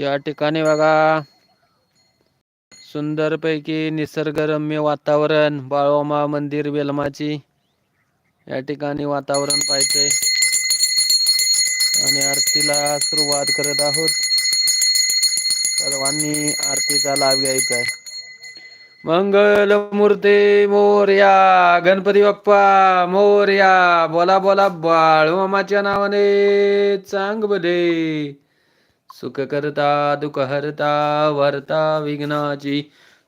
या ठिकाणी बघा. सुंदरपैकी निसर्गरम्य वातावरण बाळोमा मंदिर वेलमाची. या ठिकाणी वातावरण पाहिजे आणि आरतीला सुरुवात करत आहोत. सर्वांनी आरतीचा लाभ घ्यायचा आहे. मंगल मूर्ती मोर्या. गणपती बाप्पा मोर्या. बोला बोला बाळूमामाच्या नावाने चांग बले सुख करता वर्ता विघ्नाची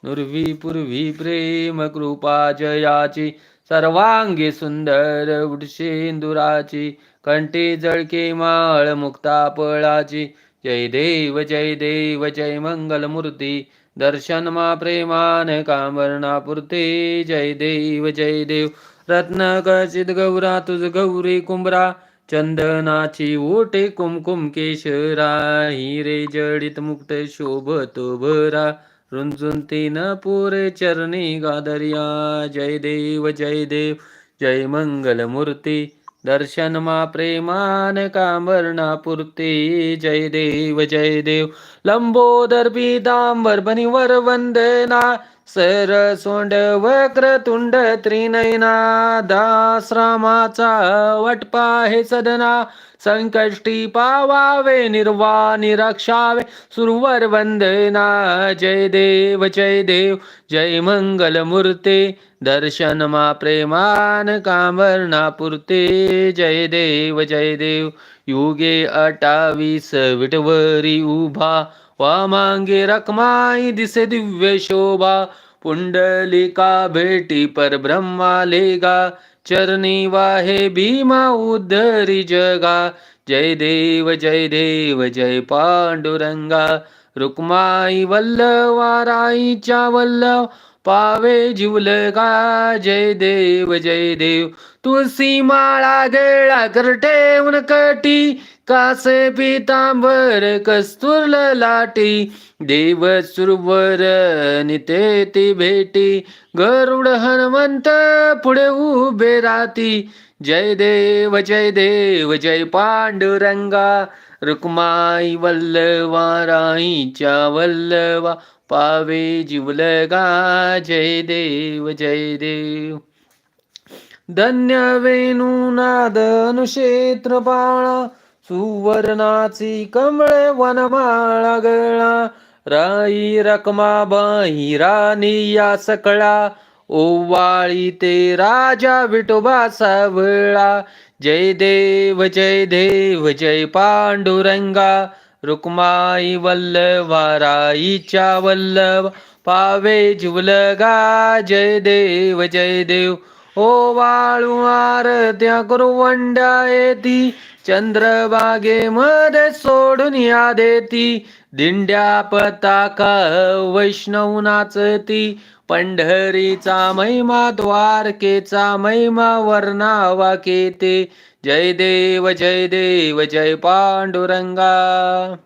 नुर्वी पूर्वी प्रेम कृपा जयाची सर्वांगी सुंदर उडशेंदुराची कंठी जळके माळ मुक्ता पळाची. जय देव जय देव जय मंगल मूर्ती दर्शन मा प्रेमान कामरणापुरते जय देव जय देव रत्न कचित गौरा तुझ गौरी कुंभरा चंदनाची ओटे कुमकुम केशरा हिरे जडित मुक्त शोभतो भरा रुंजून तीन पुरे चरणी गादर्या. जय देव जय देव जय मंगल मूर्ती दर्शन मा प्रेमान कामरणा पुरते जय देव जय देव. लंबोदर पीतांबर बनिवर वंदना. सर सोंड वक्र तुंड त्रिनयना दासरामाचा वटपा हे सदना संकष्टी पावावे निर्वाणी रक्षावे. सुरवर वंदना जय देव जय देव. जय मंगल मूर्ते दर्शन मा प्रेमान कामरना पुरते जय देव जय देव. युगे अटावीस विटवरी उभा. वामांगे रखमाई दिसे दिव्य शोभा. पुंडलिका भेटी पर ब्रह्मा लेगा. चरणी वाहे भीमा उद्धरी जगा. जय देव जय देव जय पांडुरंगा. रुक्माई वल्लवाराईच्या वल्लव. पावे जिवलगा जय देव जय देव. तुळसी माळा गेळा करटेवन कटी कासे पितांबर कस्तुर लाटी देव सुरवर निते ती भेटी. गरुड हनुमंत पुढे उभे राती जय देव जय देव जय पांडुरंगा. रुक्माई वल्लवाराईच्या वल्लवा. पावे जिवलगा जय देव जय देव. धन्य वेणुनाद अनुक्षेत्र बाळा सुवर्णाची कमळे वनमाळा गळा. राई रकमा बाई राणी या सकळा ओवाळी ते राजा विठोबा सावळा. जय देव जय देव जय पांडुरंगा रुक्माई वल्लभा राईच्या वल्लभ पावे जुलगा जय देव जय देव. ओ वाळू आरत्या कुरुवंडा येती चंद्रबागे मध्ये सोडून या देती दिंड्या पताका वैष्णव नाचती. पंढरीचा महिमा द्वारकेचा महिमा वर्णावा केते. जय देव जय देव जय पांडुरंगा.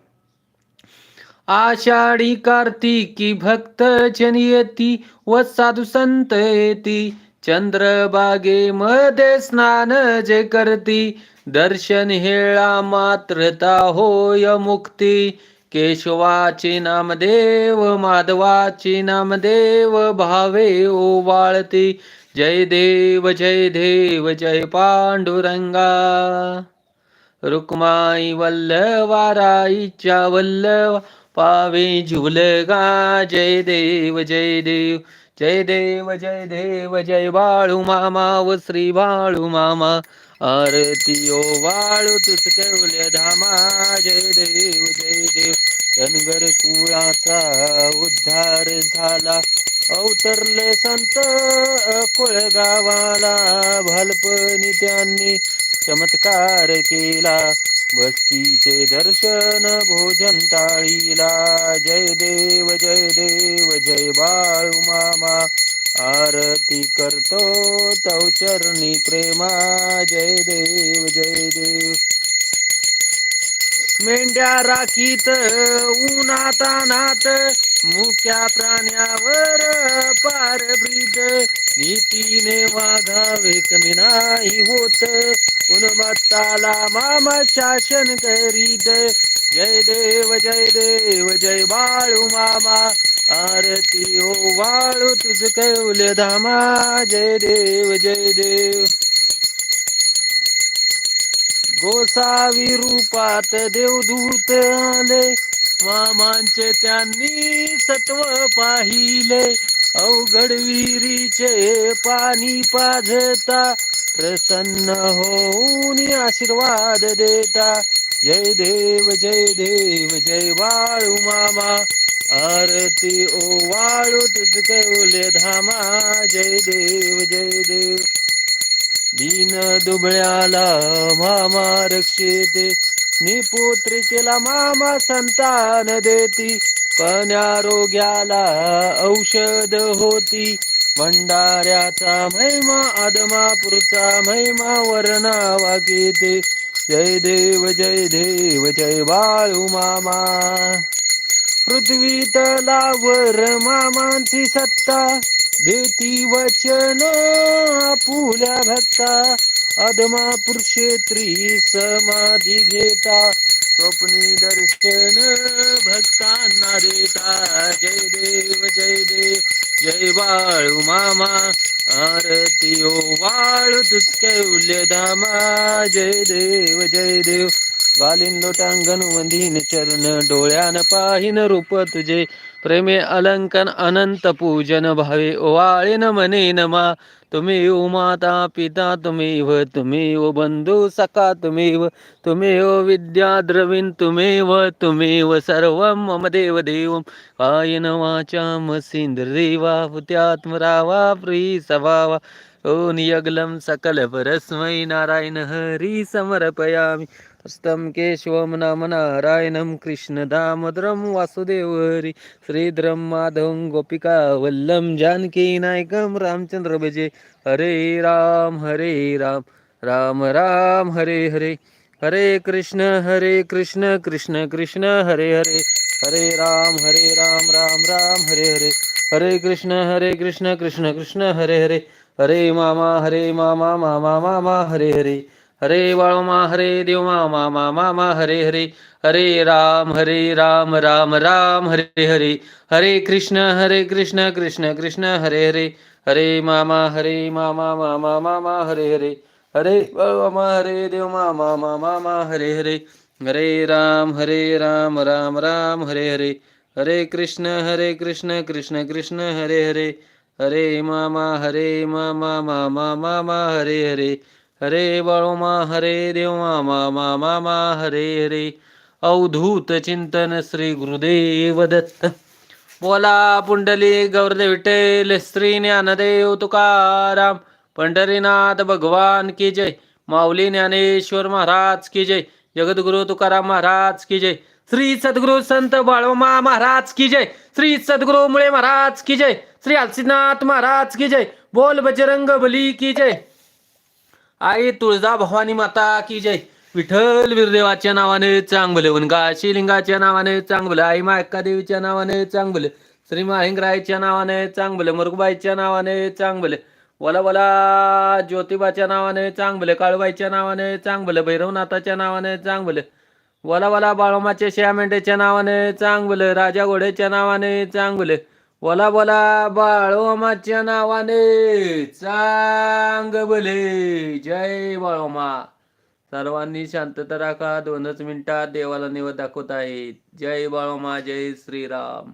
आषाढी कार्तिकी भक्त जन येती व साधू संत येती. चंद्रबागे मध्ये स्नान जे करती. दर्शन हेळा मात्रता होय मुक्ती. केशवाचे नामदेव माधवाचे नामदेव भावे ओवाळती जय देव जय देव जय पांडुरंगा. रुक्माई वल्लवाराईच्या वल्लवा पावे झुलगा. जय देव जय देव जय देव जय देव जय बाळू मामा व श्री बाळू मामा. आरती ओ बाळू तुझ धामा. जय देव जय देव. धनगर कुळाचा उद्धार झाला. अवतरले संत कुळगावाला. भालपणी त्यांनी चमत्कार केला. वस्तीचे दर्शन भोजन ताळीला जय देव जय देव जय बाळू मामा. आरती करतो तव चरणी प्रेमा. जय देव जय मेंढ्या राखीत उन्हात मुख्या मुक्या प्राण्यावर पार ब्रीद. नीतीने वागावे कमी नाही होत गुणमत्ताला मामा शासन करीत. जय देव जय देव जय बाळू मामा. आरती ओ वाळू तुझ कैवल्य धामा. जय देव जय देव. गोसावी रूपात देवदूत आले. मामांचे त्यांनी सत्व पाहिले. अवघड विहिरीचे पाणी पाझता. प्रसन्न होऊन आशीर्वाद देता. जय देव जय देव जय वाळू मामा. आरती ओ वाळू तुझ कैवल्य धामा. जय देव जय देव. दीन दुबळ्याला मामा रक्षिते. निपुत्रिकेला मामा संतान देती. पण आरोग्याला औषध होती. भंडाऱ्याचा महिमा आदमापूरचा महिमा वर्णावा गीते. जय देव जय देव जय बाळू मामा. पृथ्वी तलावर मामांची सत्ता. देती वचन आपुल्या भक्ता अधमा पुरुषेत्री समाधी घेता स्वप्नी दर्शन भक्तांना देता. जय देव जय देव जय बाळू मामा आरती ओ बाळू तुझ धामा जय देव जय देव गालीन लोटांगण वंदीन चरण डोळ्यान पाहिन रूप तुझे. प्रेमे अलंकन अनंत पूजन भावे. ओवाळीन मने नमा तुम्ही ओ माता पिता तुम्ही व तुम्ही ओ बंधू सखा तुम्ही व तुम्ही ओ विद्या द्रविण तुम्ही व तुम्ही व सर्व मम देव देव. कायन वाचा मसिंद्रिवा हुत्यात्मरावा प्री सभावा. ओ नियगलम सकल परस्मै नारायण हरी समर्पयामि. हस्तं केशवं नाम नारायणं वासुदेव हरि श्रीधरं माधवं गोपिका वल्लं जानकीनायकं रामचन्द्र भजे, हरे राम हरे राम राम राम, हरे हरे हरे कृष्ण हरे कृष्ण कृष्ण कृष्ण, हरे हरे हरे राम हरे राम राम राम, हरे हरे हरे कृष्ण हरे कृष्ण कृष्ण कृष्ण, हरे हरे हरे मामा हरे मामा मामा मामा, हरे हरे। हरे वाळमा हरे देव मामा मामा मा हरे हरे हरे राम हरे राम राम राम हरे हरे हरे कृष्ण हरे कृष्ण कृष्ण कृष्ण हरे हरे हरे मामा हरे मामा मामा मामा हरे हरे हरे वाळमा हरे देव मामा मामा मा हरे हरे हरे राम हरे राम राम राम हरे हरे हरे कृष्ण हरे कृष्ण कृष्ण कृष्ण हरे हरे हरे मामा हरे मामा मामा मामा हरे हरे हरे बाळोमा हरे देव मामा मामा मा हरे हरे. अवधूत चिंतन श्री गुरुदेव दत्त. बोला पुंडली गौरदेव विठ्ठल श्री ज्ञानदेव तुकाराम. पंढरीनाथ भगवान की जय. माऊली ज्ञानेश्वर महाराज की जय. जगद्गुरु तुकाराम महाराज की जय. श्री सद्गुरु संत बाळोमा महाराज की जय. श्री सद्गुरु मुळे महाराज की जय. श्री अलसीनाथ महाराज की जय. बोल बजरंग बली की जय. आई तुळजा भवानी माता की जय विठ्ठल वीरदेवाच्या नावाने चांगलं वनगा शिलिंगाच्या नावाने चांगलं आई मायक्का देवीच्या नावाने चांगलं श्री माहिंगरायच्या नावाने चांगलं मुरगुबाईच्या नावाने चांगलं वला वला ज्योतिबाच्या नावाने चांगलं काळूबाईच्या नावाने चांगलं भैरवनाथाच्या नावाने चांगलं वला वला बाळोमाच्या श्यामेंढ्याच्या नावाने चांगलं राजा घोड्याच्या नावाने चांगलं बोला बोला बाळोमाच्या नावाने. चांग भले. जय बाळोमा सर्वांनी शांतता राखा. दोनच मिनिटात देवाला निवड दाखवत आहेत. जय बाळोमा जय श्रीराम.